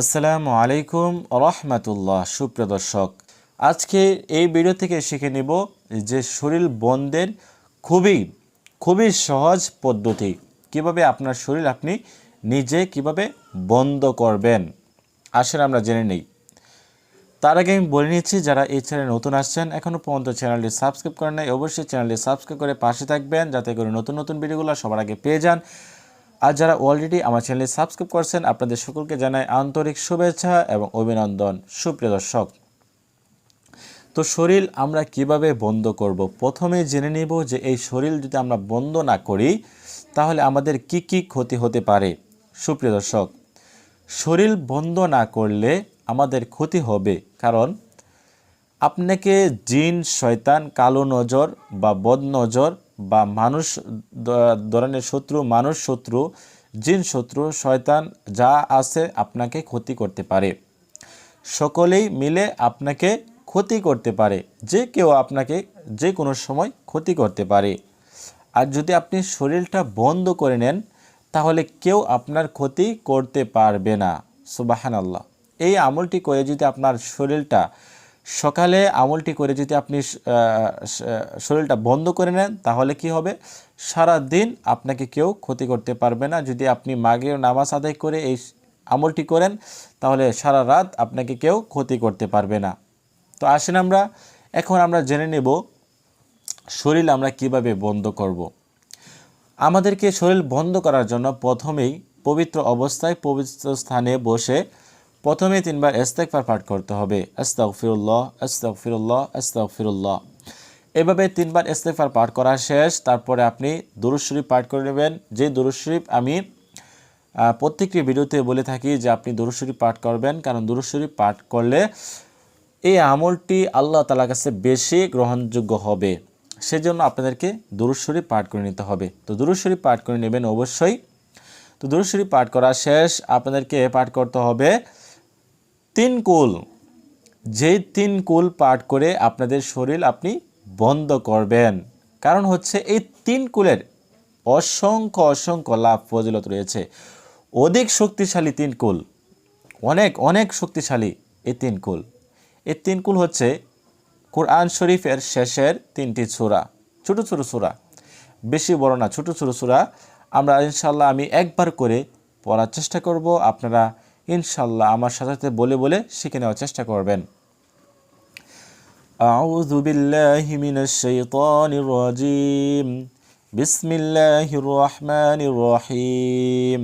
আসসালামু আলাইকুম রহমতুল্লাহ। সুপ্রিয় দর্শক, আজকে এই ভিডিও থেকে শিখে নিব যে শরীর বন্ধের খুবই খুবই সহজ পদ্ধতি। কীভাবে আপনার শরীর আপনি নিজে কীভাবে বন্ধ করবেন? আসলে আমরা জেনে নিই। তার আগে আমি বলে নিচ্ছি, যারা এই চ্যানেলে নতুন আসছেন এখনও পর্যন্ত চ্যানেলটি সাবস্ক্রাইব করেন নাই, অবশ্যই চ্যানেলটি সাবস্ক্রাইব করে পাশে থাকবেন, যাতে করে নতুন নতুন ভিডিওগুলো সবার আগে পেয়ে যান। আর যারা অলরেডি আমার চ্যানেলে সাবস্ক্রাইব করছেন, আপনাদের সকলকে জানাই আন্তরিক শুভেচ্ছা এবং অভিনন্দন। সুপ্রিয় দর্শক, তো শরীর আমরা কীভাবে বন্ধ করব? প্রথমে জেনে নেব যে এই শরীর যদি আমরা বন্ধ না করি, তাহলে আমাদের কি কি ক্ষতি হতে পারে? সুপ্রিয় দর্শক, শরীর বন্ধ না করলে আমাদের ক্ষতি হবে। কারণ আপনাকে জিন, শয়তান, কালো নজর বা বদ নজর বা মানুষ ধরনের শত্রু, মানুষ শত্রু, জিন শত্রু, শয়তান যা আছে আপনাকে ক্ষতি করতে পারে। সকলেই মিলে আপনাকে ক্ষতি করতে পারে, যে কেউ আপনাকে যে কোনো সময় ক্ষতি করতে পারে। আর যদি আপনি শরীরটা বন্ধ করে নেন, তাহলে কেউ আপনার ক্ষতি করতে পারবে না। সুবাহান আল্লাহ এই আমলটি করে যদি আপনার শরীরটা সকালে আমলটি করে যদি আপনি শরীরটা বন্ধ করে নেন, তাহলে কি হবে? সারা দিন আপনাকে কেউ ক্ষতি করতে পারবে না। যদি আপনি মাগের নামাজ আদায় করে এই আমলটি করেন, তাহলে সারা রাত আপনাকে কেউ ক্ষতি করতে পারবে না। তো আসেন আমরা, এখন আমরা জেনে নেব শরীর আমরা কীভাবে বন্ধ করব। আমাদেরকে শরীর বন্ধ করার জন্য প্রথমেই পবিত্র অবস্থায় পবিত্র স্থানে বসে প্রথমে তিনবার ইস্তেকফার পাঠ করতে হবে। আস্তাগফিরুল্লাহ আস্তাগফিরুল্লাহ আস্তাগফিরুল্লাহ এভাবে তিনবার ইস্তেকফার পাঠ করা শেষ, তারপরে আপনি দুরুদ শরীফ পাঠ করে নেবেন। যে দুরুশরীফ আমি প্রত্যেকটি ভিডিওতে বলে থাকি যে আপনি দুরুদ শরীফ পাঠ করবেন, কারণ দুরুদ শরীফ পাঠ করলে এই আমলটি আল্লাহ তালার কাছে বেশি গ্রহণযোগ্য হবে। সেজন্য আপনাদেরকে দুরুদ শরীফ পাঠ করে নিতে হবে। তো দুরুদ শরীফ পাঠ করে নেবেন অবশ্যই। তো দুরুদ শরীফ পাঠ করা শেষ, আপনাদেরকে পাঠ করতে হবে তিন কুল, যেই তিন কুল পাঠ করে আপনাদের শরীর আপনি বন্ধ করবেন। কারণ হচ্ছে এই তিন কুলের অসংখ্য অসংখ্য লাভ ফজিলত রয়েছে। অধিক শক্তিশালী তিন কুল, অনেক অনেক শক্তিশালী এই তিন কুল। এই তিন কুল হচ্ছে কোরআন শরীফের শেষের তিনটি সূরা, ছোট ছোট সূরা। বেশি বড় না, ছোট ছোট সূরা। আমরা ইনশাল্লাহ আমি একবার করে পড়ার চেষ্টা করব। আপনারা ইনশাল্লাহ আমার সাথে সাথে বলে বলে শিখে নেওয়ার চেষ্টা করবেন أعوذ بالله من الشيطان الرجيم بسم الله الرحمن الرحيم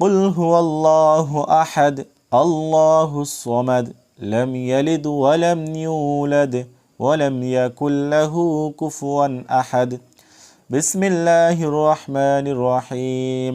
قل هو الله أحد الله الصمد لم يلد ولم يولد ولم يكن له كفوا أحد بسم الله الرحمن الرحيم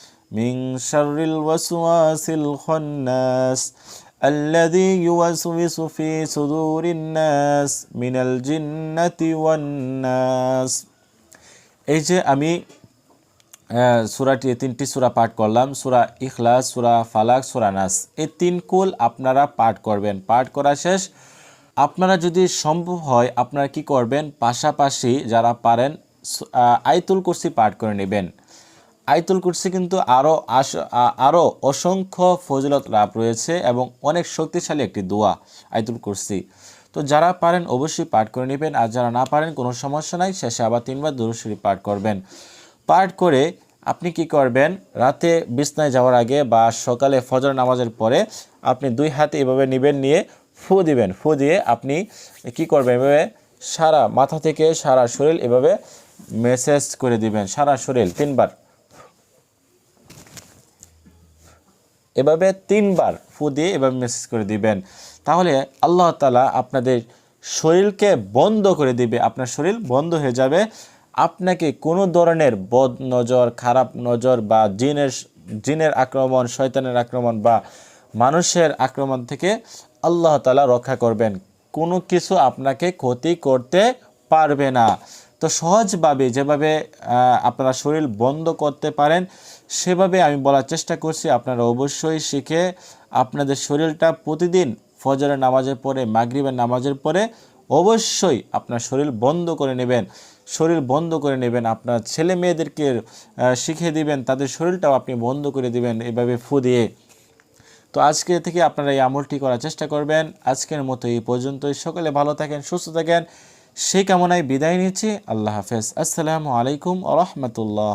من شر الوسواس الخناس الذي يوسوس في صدور الناس من الجنة والناس এই যে আমি আহ, সূরাটি তিনটি সূরা পাঠ করলাম সূরা ইখলাস সূরা ফালাক সূরা নাস এই তিন কুল আপনারা পাঠ করবেন পাঠ করা শেষ আপনারা যদি সম্ভব হয় আপনারা কি করবেন পাশাপাশি যারা পারেন সু- আহ, আয়াতুল কুরসি পাঠ করে নেবেন আয়াতুল কুরসি কিন্তু আরও আরও অসংখ্য ফজিলত লাভ রয়েছে এবং অনেক শক্তিশালী একটি দোয়া আয়াতুল কুরসি। তো যারা পারেন অবশ্যই পাঠ করে নেবেন, আর যারা না পারেন কোনো সমস্যা নাই, শেষে আবার তিনবার দুরূদ পাঠ করবেন। পাঠ করে আপনি কি করবেন? রাতে বিছনায় যাওয়ার আগে বা সকালে ফজর নামাজের পরে আপনি দুই হাতে এভাবে নেবেন নিয়ে ফু দিবেন। ফু দিয়ে আপনি কি করবেন? এভাবে সারা মাথা থেকে সারা শরীর এভাবে মেসেজ করে দিবেন। সারা শরীর তিনবার। এভাবে তিনবার ফু দিয়ে এভাবে মেসেজ করে দিবেন। তাহলে আল্লাহ তালা আপনাদের শরীরকে বন্ধ করে দিবে। আপনার শরীর বন্ধ হয়ে যাবে। আপনাকে কোনো ধরনের বদ নজর, খারাপ নজর বা জিনের জিনের আক্রমণ, শয়তানের আক্রমণ বা মানুষের আক্রমণ থেকে আল্লাহ তালা রক্ষা করবেন। কোনো কিছু আপনাকে ক্ষতি করতে পারবে না। তো সহজভাবে যেভাবে আপনারা শরীর বন্ধ করতে পারেন, সেভাবে আমি বলার চেষ্টা করছি। আপনারা অবশ্যই শিখে আপনাদের শরীরটা প্রতিদিন ফজরের নামাজের পরে, মাগরিবের নামাজের পরে অবশ্যই আপনার শরীর বন্ধ করে নেবেন। শরীর বন্ধ করে নেবেন, আপনার ছেলে মেয়েদেরকে শিখিয়ে দিবেন, তাদের শরীরটাও আপনি বন্ধ করে দিবেন এভাবে ফু দিয়ে। তো আজকে থেকে আপনারা এই আমলটি করার চেষ্টা করবেন। আজকের মতো এই পর্যন্তই। সকলে ভালো থাকেন, সুস্থ থাকেন। সেই কামনায় বিদায় নিচ্ছি। আল্লাহ হাফেজ। আসসালামু আলাইকুম আ রহমতুল্লাহ।